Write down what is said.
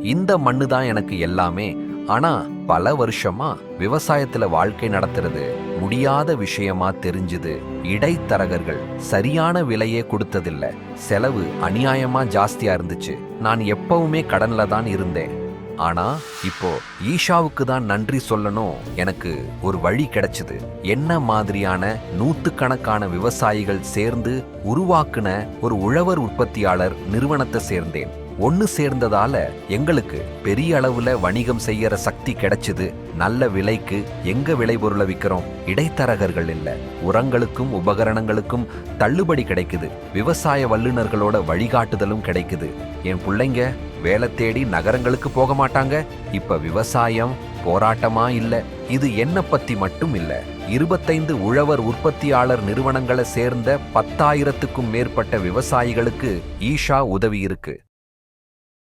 இந்த மண்ணு தான் எனக்கு எல்லாமே. ஆனா பல வருஷமா விவசாயத்துல வாழ்க்கை நடத்துறது முடியாத விஷயமா தெரிஞ்சுது. இடைத்தரகர்கள் சரியான விலையே கொடுத்ததில்ல. செலவு அநியாயமா ஜாஸ்தியா இருந்துச்சு. நான் எப்பவுமே கடன்ல தான் இருந்தேன். ஆனா இப்போ ஈஷாவுக்கு தான் நன்றி சொல்லணும். எனக்கு ஒரு வழி கிடைச்சது. என்ன மாதிரியான நூத்துக்கணக்கான விவசாயிகள் சேர்ந்து உருவாக்குன ஒரு உழவர் உற்பத்தியாளர் நிறுவனத்தை சேர்ந்தேன். ஒன்று சேர்ந்ததால எங்களுக்கு பெரிய அளவுல வணிகம் செய்யற சக்தி கிடைச்சது. நல்ல விலைக்கு எங்க விளைபொருளை விற்கிறோம் இடைத்தரகர்கள் இல்ல. உரங்களுக்கும் உபகரணங்களுக்கும் தள்ளுபடி கிடைக்குது. விவசாய வல்லுநர்களோட வழிகாட்டுதலும் கிடைக்குது. என் பிள்ளைங்க வேலை தேடி நகரங்களுக்கு போக மாட்டாங்க. இப்ப விவசாயம் போராட்டமா இல்ல. இது என்ன பத்தி மட்டும் இல்ல. இருபத்தைந்து உழவர் உற்பத்தியாளர் நிறுவனங்களை சேர்ந்த பத்தாயிரத்துக்கும் மேற்பட்ட விவசாயிகளுக்கு ஈஷா உதவி இருக்கு.